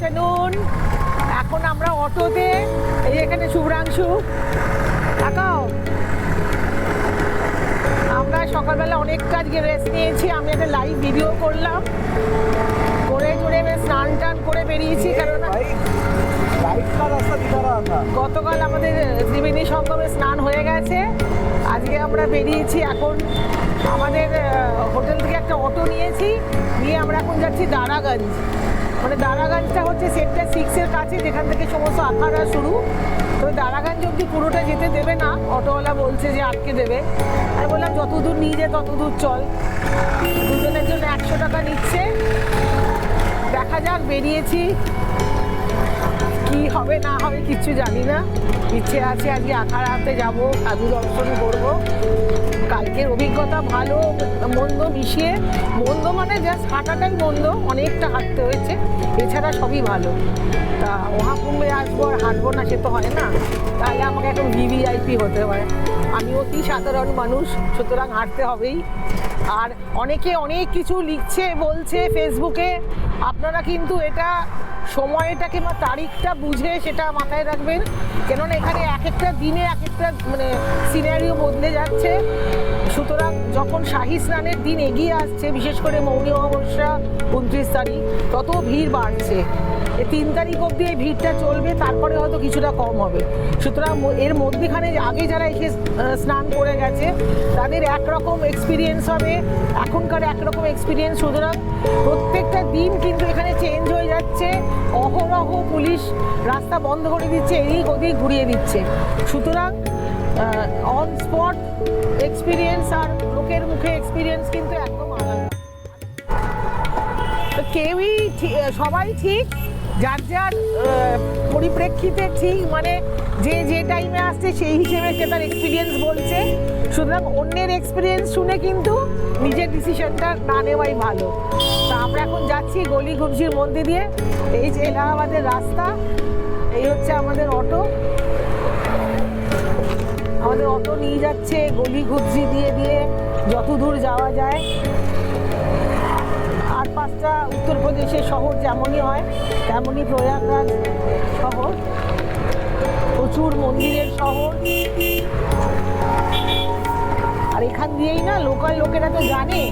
Afternoon এখন আমরা অটোতে এই এখানে শুভ্রাংশু। থাকাও আমরা সকালবেলা অনেক কাজ রেস্ট নিয়েছি আমি একটা লাইভ ভিডিও করলাম। করে করে স্নান টান করে বেরিয়েছি কারণ গতকাল আমাদের ত্রিবেণী সঙ্গমে স্নান হয়ে গেছে। আজকে আমরা বেরিয়েছি এখন আমাদের হোটেল থেকে একটা অটো নিয়েছি নিয়ে আমরা এখন যাচ্ছি দারাগঞ্জ। মানে দারাগঞ্জটা হচ্ছে সেক্টর সিক্সের কাছে, যেখান থেকে সমস্ত আখাড়া শুরু। তো দারাগঞ্জ অব্দি পুরোটা যেতে দেবে না। অটোওয়ালা বলছে যে আটকে দেবে। আর বললাম যত দূর নিয়ে যায় তত দূর চল। দুজনের জন্য একশো টাকা নিচ্ছে। দেখা যাক, বেরিয়েছি। কি হবে, না হবে কিচ্ছু জানি না। ইচ্ছে আছে আজকে আখাড়াতে যাব, সাধু দর্শন করব। কালকের অভিজ্ঞতা ভালো, মন্দ মিশিয়ে, মন্দ মানে জাস্ট হাঁটাটাই মন্দ, অনেকটা হাঁটতে হয়েছে। এছাড়া সবই ভালো। তা মহাকুম্ভে আসব আর হাঁটবো না, সে তো হয় না। তাহলে আমাকে এখন ভিভিআইপি হতে হয়। আমি অতি সাধারণ মানুষ, সুতরাং হাঁটতে হবেই। আর অনেকে অনেক কিছু লিখছে, বলছে ফেসবুকে আপনারা কিন্তু এটা সময়টা কিংবা তারিখটা বুঝে সেটা মাথায় রাখবেন। কেননা এখানে এক একটা দিনে এক একটা মানে সিনারিও বদলে যাচ্ছে। সুতরাং যখন শাহী স্নানের দিন এগিয়ে আসছে, বিশেষ করে মৌনী অমাবস্যা, উনত্রিশ তারিখ, তত ভিড় বাড়ছে। তিন তারিখ অবধি এই ভিড়টা চলবে, তারপরে হয়তো কিছুটা কম হবে। সুতরাং এর মধ্যেখানে আগে যারা এসে স্নান করে গেছে, তাদের একরকম এক্সপিরিয়েন্স হবে, এখনকার একরকম এক্সপিরিয়েন্স সুতরাং প্রত্যেকটা দিন কিন্তু এখানে চেঞ্জ হয়ে যাচ্ছে, অহরহ পুলিশ রাস্তা বন্ধ করে দিচ্ছে, এদিক ওদিক ঘুরিয়ে দিচ্ছে। সুতরাং অন স্পট এক্সপিরিয়েন্স আর লোকের মুখে এক্সপিরিয়েন্স কিন্তু একদম আলাদা। কেউই সবাই ঠিক? যার যার পরিপ্রেক্ষিতে ঠিক মানে যে যে টাইমে আসছে, সেই হিসেবে সে তার এক্সপিরিয়েন্স বলছে। সুতরাং অন্যের এক্সপিরিয়েন্স শুনে কিন্তু নিজের ডিসিশনটা না নেওয়াই ভালো। তা আমরা এখন যাচ্ছি গলি ঘুমসির মধ্যে দিয়ে। এই যে এলাহাবাদের রাস্তা, এই হচ্ছে আমাদের অটো। আমাদের অটো নিয়ে যাচ্ছে গলি ঘুপসি দিয়ে দিয়ে যত দূর যাওয়া যায়। পাঁচটা উত্তরপ্রদেশের শহর যেমনই হয়, তেমনই প্রয়াগরাজ শহর। প্রচুর মন্দিরের শহর। আর এখান দিয়েই না লোকাল লোকেরা তো জানে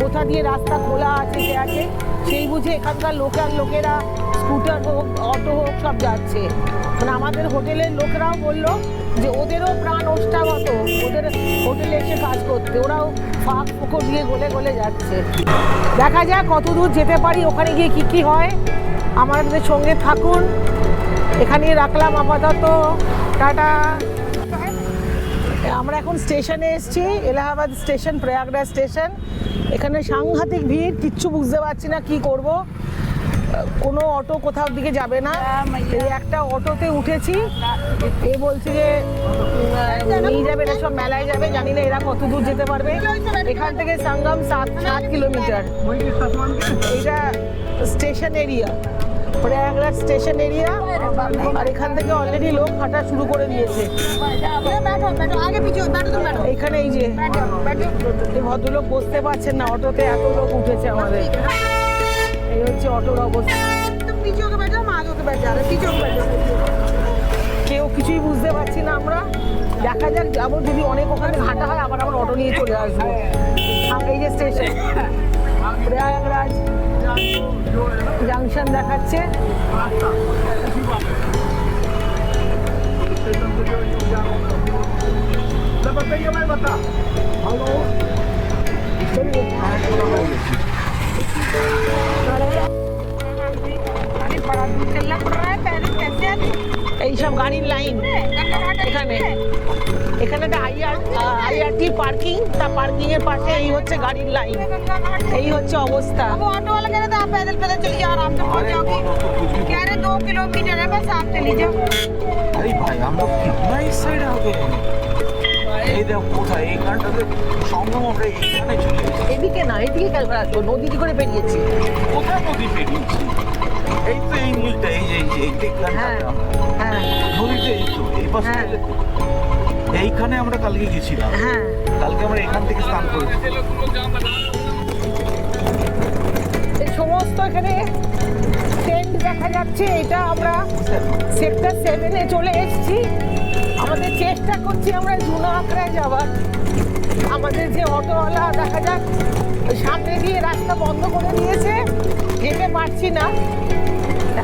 কোথা দিয়ে রাস্তা খোলা আছে সে আছে। সেই বুঝে এখানকার লোকাল লোকেরা স্কুটার হোক অটো হোক সব যাচ্ছে। মানে আমাদের হোটেলের লোকরাও বলল যে ওদেরও প্রাণ ওষ্ঠাগত, ওদের হোটেলে এসে কাজ করতে, ওরাও ফাঁক ফুকো দিয়ে গলে গলে যাচ্ছে। দেখা যাক কত দূর যেতে পারি, ওখানে গিয়ে কি কি হয়। আমাদের সঙ্গে থাকুন। এখানেই রাখলাম আপাতত। টাটা। আমরা এখন স্টেশনে এসেছি, এলাহাবাদ স্টেশন, প্রয়াগরাজ স্টেশন। এখানে সাংঘাতিক ভিড়, কিচ্ছু বুঝতে পারছি না কি করব। কোনো অটো কোথাও দিকে যাবে না। এই একটা অটোতে উঠেছি, এ বলছে যে নিয়ে যাবে এটা সব মেলায় যাবে, জানি না এরা কত দূর যেতে পারবে। এখান থেকে সঙ্গম সাত সাত কিলোমিটার। এটা station area. Prayagraj station area. আর এখান থেকে অলরেডি লোক হাঁটা শুরু করে দিয়েছে। এখানে এই যে ভদ্রলোক বসতে পারছেন না, অটোতে এত লোক উঠেছে আমাদের। এই হচ্ছে অটোর অবস্থা तुम पीछे होकर बैठो हम आगे होकर बैठ जा रहे हैं पीछे होकर बैठो কেউ কিছুই বুঝতে পারছি না আমরা দেখা যাক যাবো যদি অনেক ওখানে হাঁটা হয় আবার আমার অটো নিয়ে চলে আসবো আর এই যে স্টেশন প্রয়াগরাজ জাংশন দেখাচ্ছে बताइए मैं बता हेलो এইসব গাড়ির লাইন এখানে এখানে একটা আইআর আইআরটি পার্কিং তা পার্কিং এর পাশে এই হচ্ছে গাড়ির লাইন এই হচ্ছে অবস্থা वो ऑटो वाला कह रहा था आप पैदल पैदल चलिए आराम से पहुंच जाओगे कह रहे दो किलोमीटर है बस आप चली जाओ अरे भाई हम लोग कितना इस साइड आ गए এই দেখো কোথায় এইখানটাতে সঙ্গম আমরা এইখানে চলে এসেছি এদিকে না এদিকে কেন আসবো নদীতে করে বেরিয়েছি কোথায় নদী পেরিয়েছি এই তো এই নীলটা এই যে এই এই হ্যাঁ হ্যাঁ। নদীতে এই তো এই পাশে হ্যাঁ। এইখানে আমরা কালকে গেছিলাম। হ্যাঁ। কালকে আমরা এখান থেকে স্নান করেছি। এই সমস্ত এখানে টেন্ট দেখা যাচ্ছে এটা আমরা সেক্টর সেভেনে চলে এসেছি। আমাদের চেষ্টা করছি আমরা জুনো আঁকড়ায় যাওয়ার। আমাদের যে অটোওয়ালা, দেখা যাক, সামনে দিয়ে রাস্তা বন্ধ করে দিয়েছে। যেতে পারছি না।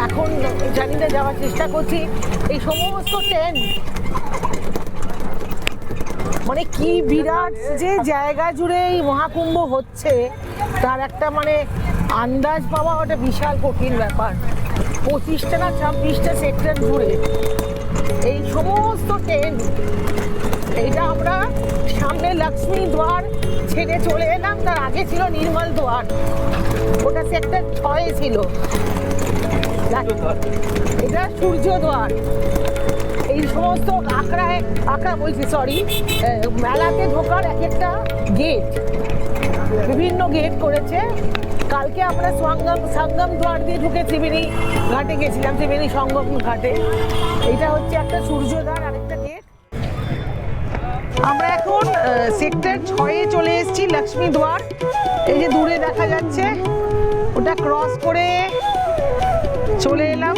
এখন জানি না, যাওয়ার চেষ্টা করছি। এই সমস্ত ট্রেন মানে কি বিরাট যে জায়গা জুড়ে এই মহাকুম্ভ হচ্ছে, তার একটা মানে আন্দাজ পাওয়া ওটা বিশাল কঠিন ব্যাপার। পঁচিশটা না ছাব্বিশটা সেক্টর জুড়ে। এই সমস্ত ট্রেন এইটা আমরা সামনে লক্ষ্মী দ্বার ছেড়ে চলে এলাম। তার আগে ছিল নির্মল দ্বার ওটা সেক্টর ছয়ে ছিল। এটা সূর্য দ্বার এই সমস্ত আঁকড়ায় আঁকড়া বলছি সরি মেলাতে ঢোকার এক একটা গেট বিভিন্ন গেট করেছে। কালকে আমরা সঙ্গম সঙ্গম দ্বার দিয়ে ঢুকে ত্রিবেণী ঘাটে গেছিলাম, ত্রিবেণী সঙ্গম ঘাটে। এটা হচ্ছে একটা সূর্যদ্বার আমরা এখন সেক্টর ছয়ে চলে এসেছি, লক্ষ্মী দ্বার এই যে দূরে দেখা যাচ্ছে, ওটা ক্রস করে চলে এলাম।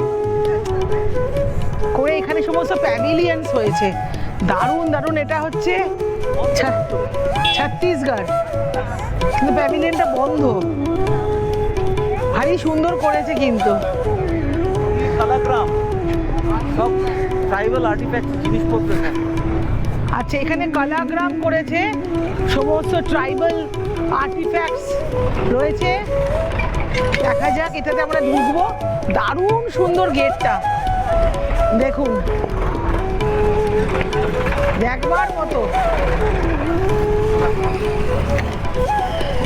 করে এখানে সমস্ত প্যাভিলিয়ন্স হয়েছে। দারুণ দারুণ, এটা হচ্ছে ছত্তিশগড়। কিন্তু প্যাভিলিয়নটা বন্ধ। ভারী সুন্দর করেছে কিন্তু। সব ট্রাইবাল আর্টিফ্যাক্ট জিনিসপত্র। আচ্ছা এখানে কলাগ্রাম করেছে সমস্ত ট্রাইবাল আর্টিফ্যাক্টস রয়েছে। দেখা যাক, এটাতে আমরা ঢুকবো। দারুণ সুন্দর গেটটা। দেখুন। দেখবার মতো।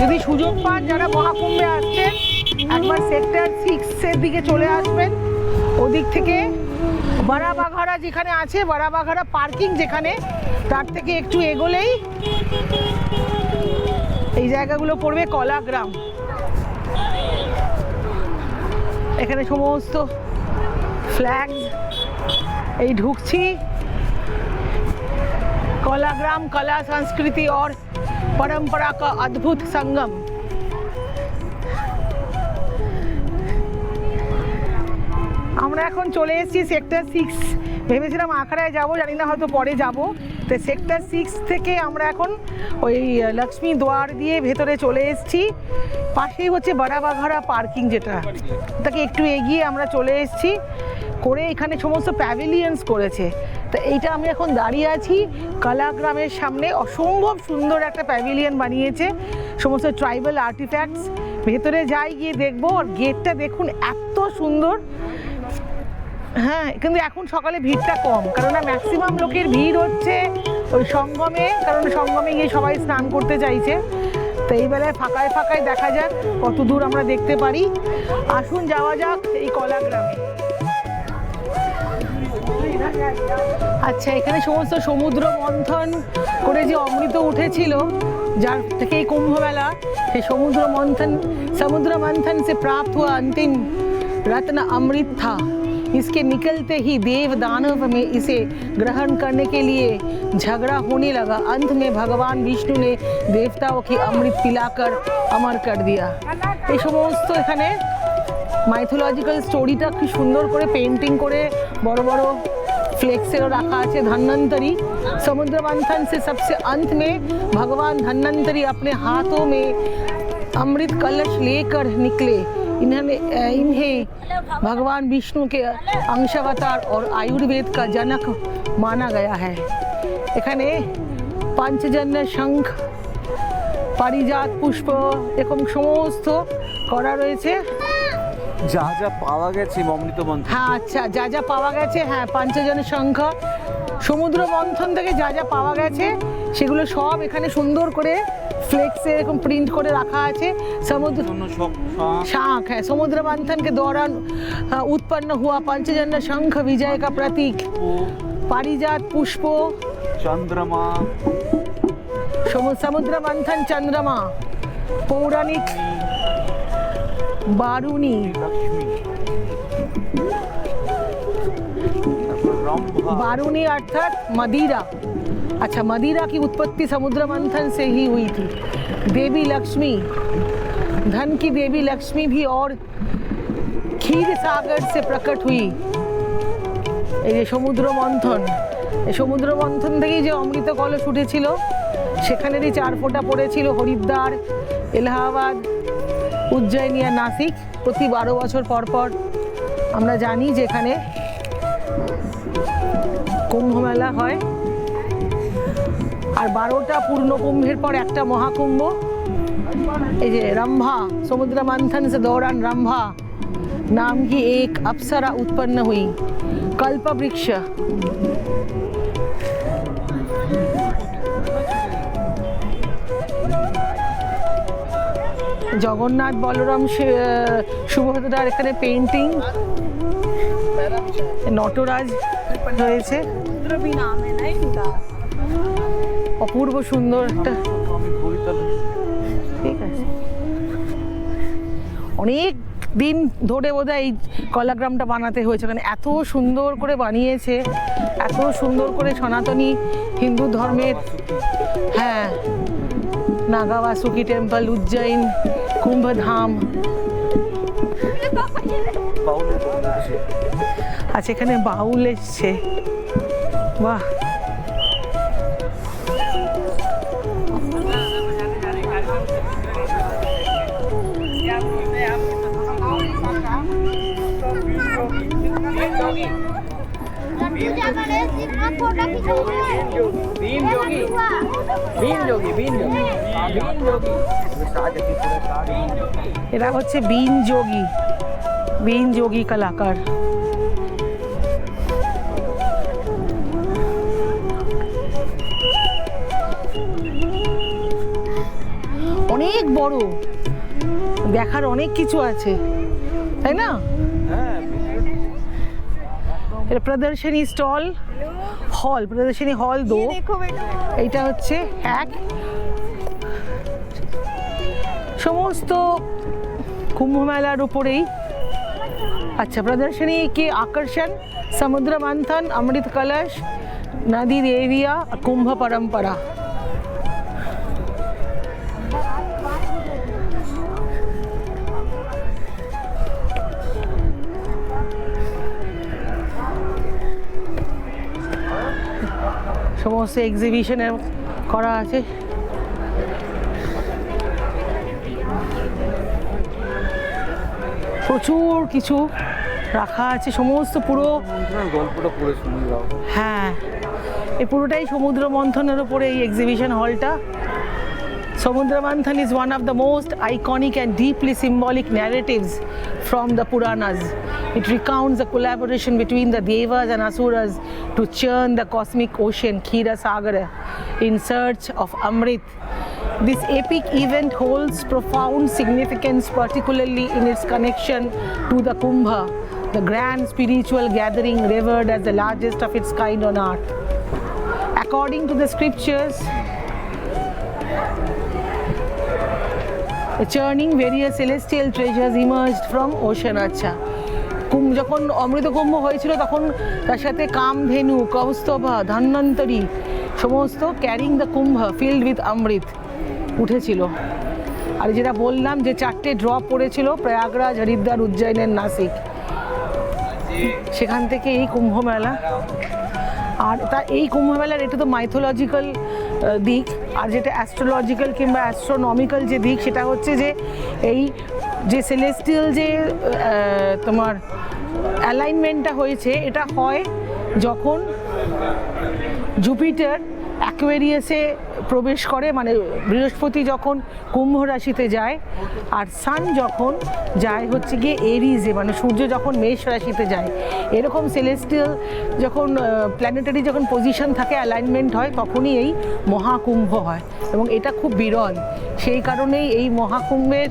যদি সুযোগ পান, যারা মহাকুম্ভে আসছেন, একবার সেক্টর সিক্সের দিকে চলে আসবেন। ওদিক থেকে বাড়াবাঘারা যেখানে আছে বাড়াবাঘারা পার্কিং যেখানে তার থেকে একটু এগোলেই এই জায়গাগুলো পড়বে কলাগ্রাম এখানে সমস্ত ফ্ল্যাগ এই ঢুকছি कलाग्राम कला संस्कृति और परंपरा का अद्भुत संगम আমরা এখন চলে এসেছি সেক্টর সিক্স ভেবেছিলাম আখড়ায় যাব জানি না হয়তো পরে যাব তো সেক্টর সিক্স থেকে আমরা এখন ওই লক্ষ্মী দ্বার দিয়ে ভেতরে চলে এসেছি। পাশেই হচ্ছে বাড়াবাঘারা পার্কিং যেটা। তাকে একটু এগিয়ে আমরা চলে এসেছি। করে এখানে সমস্ত প্যাভিলিয়ন্স করেছে। তো এইটা আমি এখন দাঁড়িয়ে আছি কলাগ্রামের সামনে। অসম্ভব সুন্দর একটা প্যাভিলিয়ন বানিয়েছে। সমস্ত ট্রাইবাল আর্টিফ্যাক্টস ভেতরে যাই গিয়ে দেখব। আর গেটটা দেখুন, এত সুন্দর। হ্যাঁ কিন্তু এখন সকালে ভিড়টা কম কারণ ম্যাক্সিমাম লোকের ভিড় হচ্ছে ওই সঙ্গমে, কারণ সঙ্গমে গিয়ে সবাই স্নান করতে চাইছে। তো এই বেলায় ফাঁকায় ফাঁকায় দেখা যাক কত দূর আমরা দেখতে পারি। আসুন যাওয়া যাক এই কলা গ্রামে আচ্ছা এখানে সমস্ত সমুদ্র মন্থন করে যে অমৃত উঠেছিল, যার থেকে এই কুম্ভমেলা, সে সমুদ্র মন্থন সমুদ্র মন্থন সে প্রাপ্ত অন্তিম রত্ন অমৃত থা। इसके निकलते ही देव दानव में इसे ग्रहण करने के लिए झगड़ा होने लगा अंत में भगवान विष्णु ने देवताओं की अमृत पिलाकर अमर कर दिया এই সমস্ত এখানে মাইথোলজিক্যাল স্টোরিটা কি সুন্দর করে পেন্টিং করে বড় বড় फ्लेक्सेरो रखा है धन्वंतरी समुद्र मंथन से सबसे अंत में भगवान धन्वंतरी अपने हाथों में अमृत कलश लेकर निकले इन्होंने अ, इन्हें भगवान विष्णु के अंशावतार और आयुर्वेद का जनक माना गया है এখানে পাঞ্চজন্য শঙ্খ পারিজাত পুষ্প এরকম সমস্ত করা রয়েছে যা যা পাওয়া গেছে অমৃত মন্থন হ্যাঁ আচ্ছা যা যা পাওয়া গেছে হ্যাঁ পাঞ্চজনের সংখ্যা সমুদ্র মন্থন থেকে যা যা পাওয়া গেছে সেগুলো সব এখানে সুন্দর করে ফ্লেক্সে এরকম প্রিন্ট করে রাখা আছে। সমুদ্র শাঁখ। হ্যাঁ সমুদ্র মন্থনকে দৌড়ান উৎপন্ন হওয়া পঞ্চজন্য শঙ্খ বিজয় কা প্রতীক পারিজাত পুষ্প। চন্দ্রমা। সমুদ্র মন্থন চন্দ্রমা। পৌরাণিক বারুণী। বারুণী অর্থাৎ মদিরা। अच्छा मदिरा की उत्पत्ति समुद्र मंथन से ही हुई थी देवी लक्ष्मी धन की देवी लक्ष्मी भी और ক্ষীর সাগর সে প্রকট হুই এই যে সমুদ্র মন্থন এই সমুদ্র মন্থন থেকেই যে অমৃত কলস উঠেছিল সেখানেরই চার ফোঁটা পড়েছিল হরিদ্বার এলাহাবাদ উজ্জয়িনী আর নাসিক প্রতি বারো বছর পর পর আমরা জানি যে এখানে কুম্ভ মেলা হয় আর বারোটা পূর্ণকুম্ভের পর একটা মহাকুম্ভ। এই যে রাম্ভা সমুদ্র মন্থন সে রাম্ভা, নাম কি এক অপসরা উৎপন্ন হই। কল্প বৃক্ষ জগন্নাথ বলরাম সুভদ্রার এখানে পেন্টিং নটরাজ রয়েছে। রবি অপূর্ব সুন্দর একটা ঠিক আছে। অনেক দিন ধরে বোধহয় এই কলাগ্রামটা বানাতে হয়েছে। কারণ এত সুন্দর করে বানিয়েছে এত সুন্দর করে সনাতনী হিন্দু ধর্মের হ্যাঁ নাগাবাসুকি টেম্পল উজ্জয়ন কুম্ভধাম। আচ্ছা এখানে বাউল এসছে। বাহ। जितना photo खिंचवाए been Jogi been Jogi been Jogi been जोगी এরা হচ্ছে বিন যোগী বিন যোগী কলাকার অনেক বড় দেখার অনেক কিছু আছে তাই না হ্যাঁ এটা প্রদর্শনী স্টল হল প্রদর্শনী হল দো এইটা হচ্ছে এক। সমস্ত কুম্ভ মেলার উপরেই। আচ্ছা প্রদর্শনী কি আকর্ষণ? সমুদ্র মন্থন অমৃত কলশ নদী দেবিয়া কুম্ভ পরম্পরা। ক্রস এক্সিবিশন করা আছে। প্রচুর কিছু রাখা আছে সমস্ত পুরো গল্পটা পুরো হ্যাঁ এই পুরোটাই সমুদ্র মন্থনের উপরে এই exhibition হলটা Samudra Manthan is one of the most iconic and deeply symbolic narratives from the Puranas it recounts the collaboration between the Devas and Asuras to churn the cosmic ocean Kira Sagara in search of Amrit. This epic event holds profound significance, particularly in its connection to the Kumbha, the grand spiritual gathering revered as the largest of its kind on earth. According to the scriptures, churning various celestial treasures emerged from Ocean কুম যখন অমৃত কুম্ভ হয়েছিল, তখন তার সাথে কাম কামধেনু কৌস্তভা ধন্বন্তরী, সমস্ত carrying the Kumbh filled with amrit উঠেছিল। আর যেটা বললাম যে চারটে ড্রপ পড়েছিল, প্রয়াগরাজ, হরিদ্বার, উজ্জয়নের নাসিক। সেখান থেকে এই কুম্ভ মেলা। আর তা এই কুম্ভ মেলার এটা তো মাইথোলজিক্যাল দিক, আর যেটা অ্যাস্ট্রোলজিক্যাল কিংবা অ্যাস্ট্রোনমিক্যাল যে দিক, সেটা হচ্ছে যে এই যে সেলেস্টিয়াল যে তোমার অ্যালাইনমেন্টটা হয়েছে, এটা হয় যখন জুপিটার অ্যাকোয়ারিয়াসে প্রবেশ করে মানে বৃহস্পতি যখন কুম্ভ রাশিতে যায়, আর সান যখন যায় হচ্ছে গিয়ে এরিজে মানে সূর্য যখন মেষ রাশিতে যায়। এরকম সেলেস্টিয়াল যখন প্ল্যানেটারি যখন পজিশন থাকে অ্যালাইনমেন্ট হয়, তখনই এই মহাকুম্ভ হয়। এবং এটা খুব বিরল। সেই কারণেই এই মহাকুম্ভের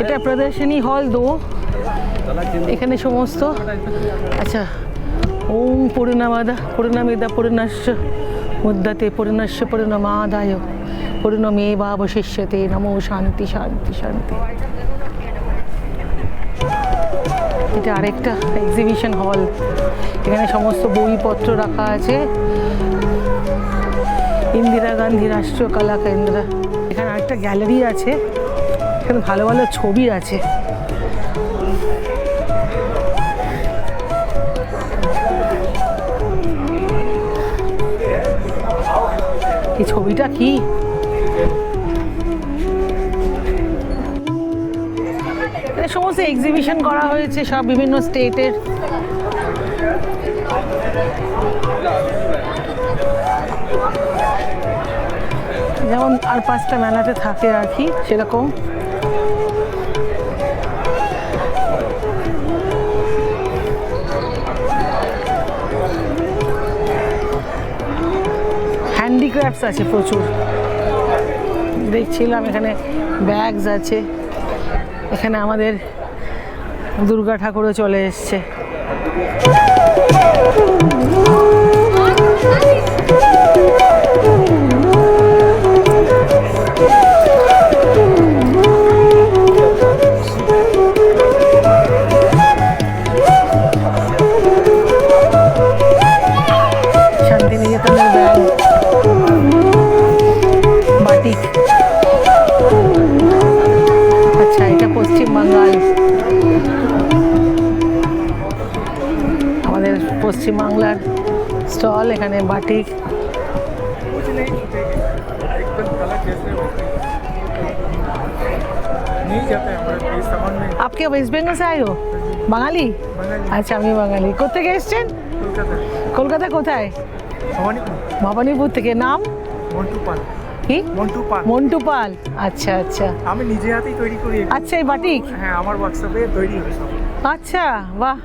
এটা প্রদর্শনী হল দো। এখানে সমস্ত আচ্ছা ওম পূর্ণমাদা, পূর্ণমিদা পূর্ণস্য মুদ্দাতে পূর্ণস্য পূর্ণমাদায়, পূর্ণমেবাবশিষ্যতে, নমো শান্তি শান্তি শান্তি। এটা আরেকটা এক্সিবিশন হল এখানে সমস্ত বইপত্র রাখা আছে। ইন্দিরা গান্ধী রাষ্ট্রীয় কলা কেন্দ্র। এখানে আরেকটা গ্যালারি আছে। এখানে ভালো ভালো ছবি আছে। এই ছবিটা কি? সমস্ত এক্সিবিশন করা হয়েছে, সব বিভিন্ন স্টেটের যেমন আর পাঁচটা মেলাতে থাকে আর কি, সেরকম। হ্যান্ডিক্রাফটস আছে প্রচুর। দেখছিলাম এখানে ব্যাগস আছে। এখানে আমাদের দুর্গা ঠাকুরও চলে এসছে। স্টল এখানে বাটিক। আপকে ওয়েস্ট বেঙ্গল সে আয়ো বাঙালি আচ্ছা আমি বাঙালি কোথেকে এসছেন কলকাতা কোথায় ভবানীপুর থেকে নাম কি মন্টু পাল আচ্ছা আচ্ছা আমি নিজে হাতেই তৈরি করি আচ্ছা এই বাটিক হ্যাঁ আমার হোয়াটসঅ্যাপে তৈরি হয়েছে আচ্ছা বাহ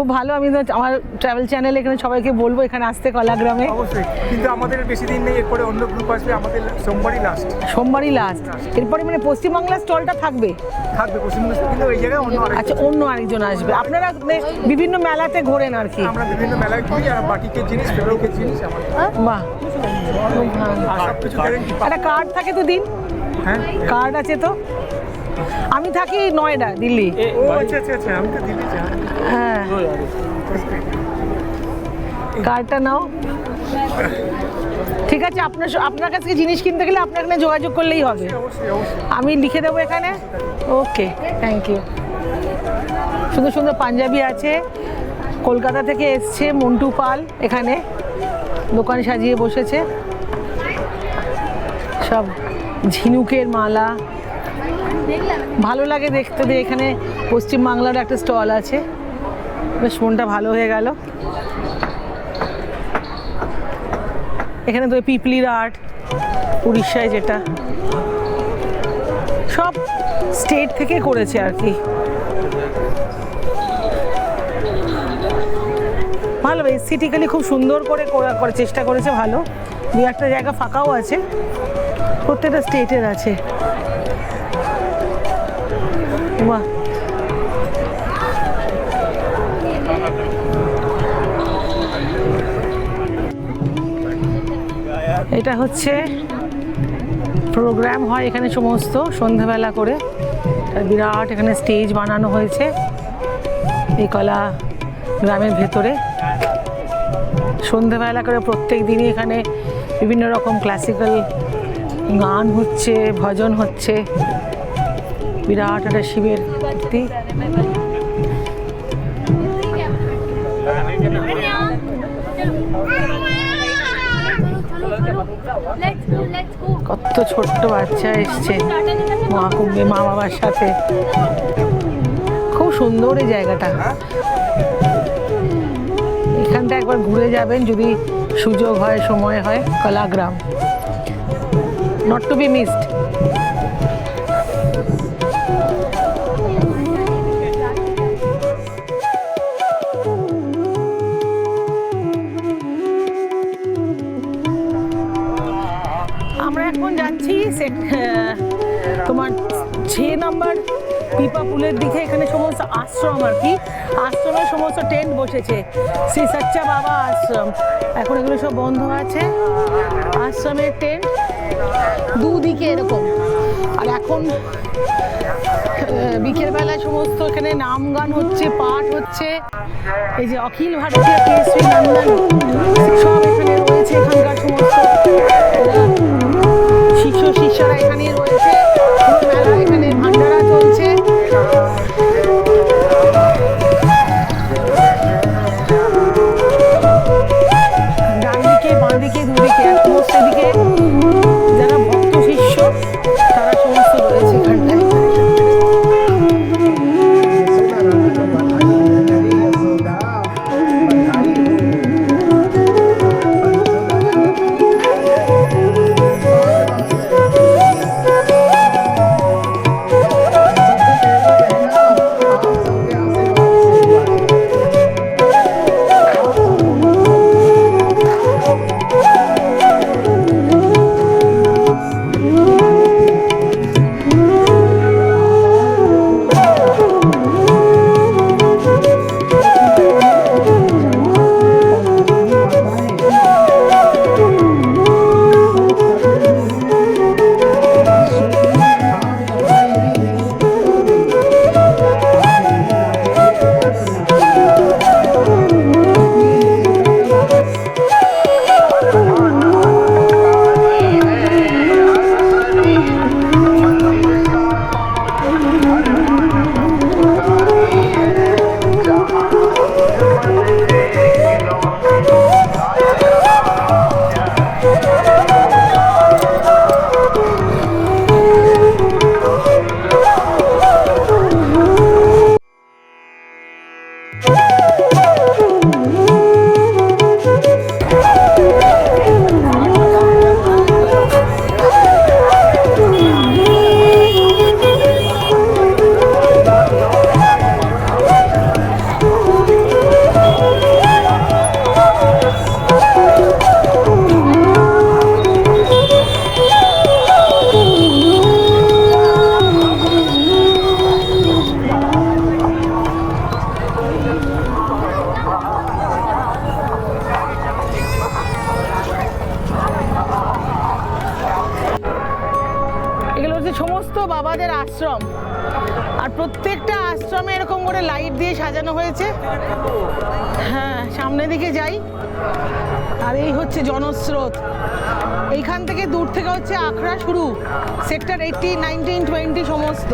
খুব ভালো আমি আমার ট্রাভেল চ্যানেল এখানে সবাইকে বলব এখানে আসতে কলাগ্রামে। অবশ্যই কিন্তু আমাদের বেশি দিন নেই এরপরে অন্য গ্রুপ আসবে আমাদের সোমবারই লাস্ট সোমবারই লাস্ট এরপরে মানে পশ্চিমবাংলার স্টলটা থাকবে? থাকবে পশ্চিমবঙ্গ কিন্তু ওই জায়গায় অন্য আচ্ছা অন্য আরেকজন আসবে। আপনারা মানে বিভিন্ন মেলাতে ঘোরেন আর কি? আমরা বিভিন্ন মেলায় ঘুরি আর বাটিকের জিনিস ফেব্রিকের জিনিস আমাদের। বাহ। খুব সব কিছু একটা কার্ড থাকে তো দিন? হ্যাঁ। কার্ড আছে তো? আমি থাকি নয়ডা দিল্লি। ও আচ্ছা আচ্ছা আচ্ছা আমি তো দিল্লি যাই। হ্যাঁ। কার্ডটা নাও। ঠিক আছে, আপনার আপনার কাছে জিনিস কিনতে গেলে আপনার এখানে যোগাযোগ করলেই হবে। আমি লিখে দেবো এখানে। ওকে থ্যাংক ইউ সুন্দর সুন্দর পাঞ্জাবি আছে। কলকাতা থেকে এসছে মন্টু পাল এখানে। দোকান সাজিয়ে বসেছে। সব ঝিনুকের মালা। ভালো লাগে দেখতে দিয়ে এখানে পশ্চিমবাংলার একটা স্টল আছে। বেশ মনটা ভালো হয়ে গেল। এখানে তো পিপলির আর্ট, উড়িষ্যায় যেটা। সব স্টেট থেকে করেছে আর কি। ভালো এস্থেটিক্যালি খুব সুন্দর করে করার চেষ্টা করেছে, ভালো। দু একটা জায়গা ফাঁকাও আছে। প্রত্যেকটা স্টেটের আছে। বাহ! এটা হচ্ছে প্রোগ্রাম হয় এখানে সমস্ত, সন্ধ্যাবেলা করে। বিরাট এখানে স্টেজ বানানো হয়েছে এই কলা গ্রামের ভেতরে। সন্ধ্যাবেলা করে প্রত্যেক দিনই এখানে বিভিন্ন রকম ক্লাসিক্যাল গান হচ্ছে, ভজন হচ্ছে। বিরাট একটা শিবের মূর্তি। কত ছোট্ট বাচ্চা এসছে মহাকুম্ভে মা বাবার সাথে। খুব সুন্দর এই জায়গাটা। এখানটা একবার ঘুরে যাবেন, যদি সুযোগ হয়, সময় হয়, Kalagram. Not to be missed পিপা পুলের দিকে এখানে সমস্ত আশ্রম আর কি। আশ্রমের সমস্ত টেন্ট বসেছে। শ্রী সচ্চা বাবা আশ্রম। এখন এগুলো সব বন্ধ আছে। আশ্রমের টেন্ট দুদিকে এরকম। আর এখন আহ, বিকেলবেলায় সমস্ত এখানে নাম গান হচ্ছে পাঠ হচ্ছে। এই যে অখিল ভারতীয় কেশরী নন্দন সব দূর থেকে হচ্ছে আখড়া শুরু। সেক্টর এইটটি নাইনটিন টোয়েন্টি সমস্ত।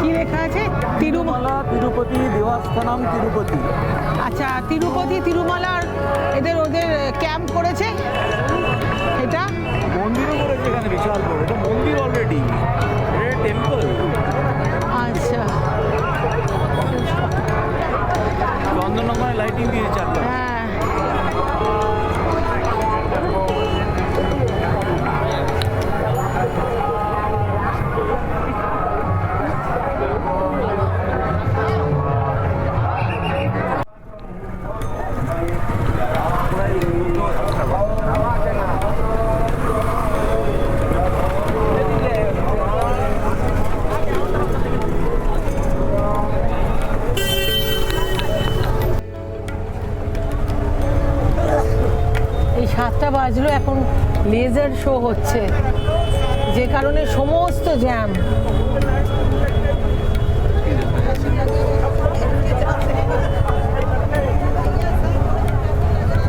কি লেখা আছে? তিরুমালা তিরুপতি দেবস্থানাম তিরুপতি। আচ্ছা তিরুপতি তিরুমালার এদের ওদের ক্যাম্প করেছে? এটা? এখানে বিশাল বড় এটা মন্দির অলরেডি এটা টেম্পল আচ্ছা। চন্দননগরে লাইটিং দিয়ে চারটা লেজার শো হচ্ছে, যে কারণে সমস্ত জ্যাম।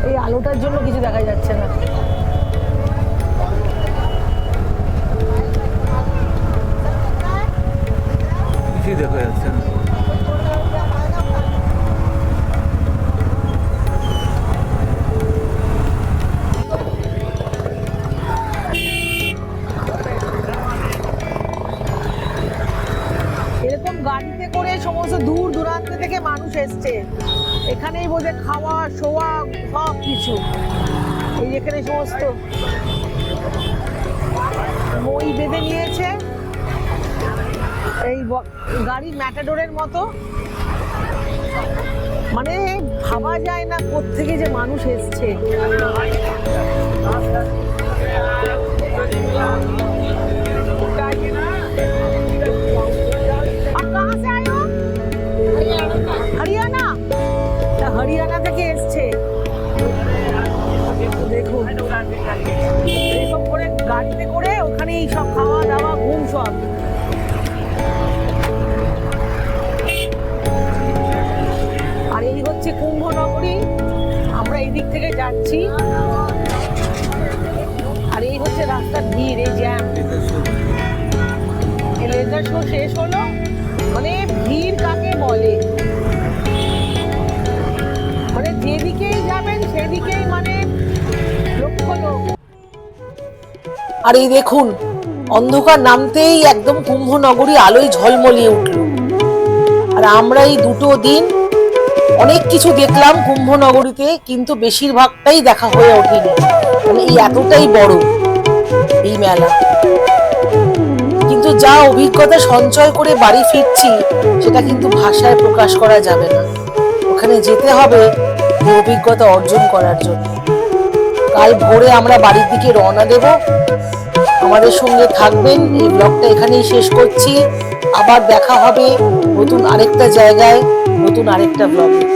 এই আলোটার জন্য কিছু দেখা যাচ্ছে না। দেখা যাচ্ছে? এসছে এখানেই বোধহয় খাওয়া, শোয়া, সব কিছু। এই এখানে সমস্ত মই বেঁধে নিয়েছে। এই গাড়ি ম্যাটাডোরের মতো। মানে ভাবা যায় না কোত্থেকে যে মানুষ এসছে। হরিয়ানা থেকে এসছে। দেখুন। এইসব করে গাড়িতে করে ওখানে এই সব খাওয়া দাওয়া, ঘুম সব। আর এই হচ্ছে কুম্ভ নগরী আমরা এই দিক থেকে যাচ্ছি। আর এই হচ্ছে রাস্তার ভিড়, এই জ্যাম লেজার শো শেষ হলো। মানে ভিড় কাকে বলে? আর এই দেখুন, অন্ধকার নামতেই একদম কুম্ভনগরী আলোয় ঝলমলিয়ে উঠল। আর আমরা এই দুটো দিন অনেক কিছু দেখলাম কুম্ভনগরীতে, কিন্তু বেশিরভাগটাই দেখা হয়ে ওঠেনি। মানে এই এতটাই বড় এই মেলা। কিন্তু যা অভিজ্ঞতা সঞ্চয় করে বাড়ি ফিরছি, সেটা কিন্তু ভাষায় প্রকাশ করা যাবে না। ওখানে যেতে হবে অভিজ্ঞতা অর্জন করার জন্য। কাল ভোরে আমরা বাড়ির দিকে রওনা দেব। আমাদের সঙ্গে থাকবেন, এই ব্লগটা এখানেই শেষ করছি। আবার দেখা হবে নতুন আরেকটা জায়গায়, নতুন আরেকটা ব্লগে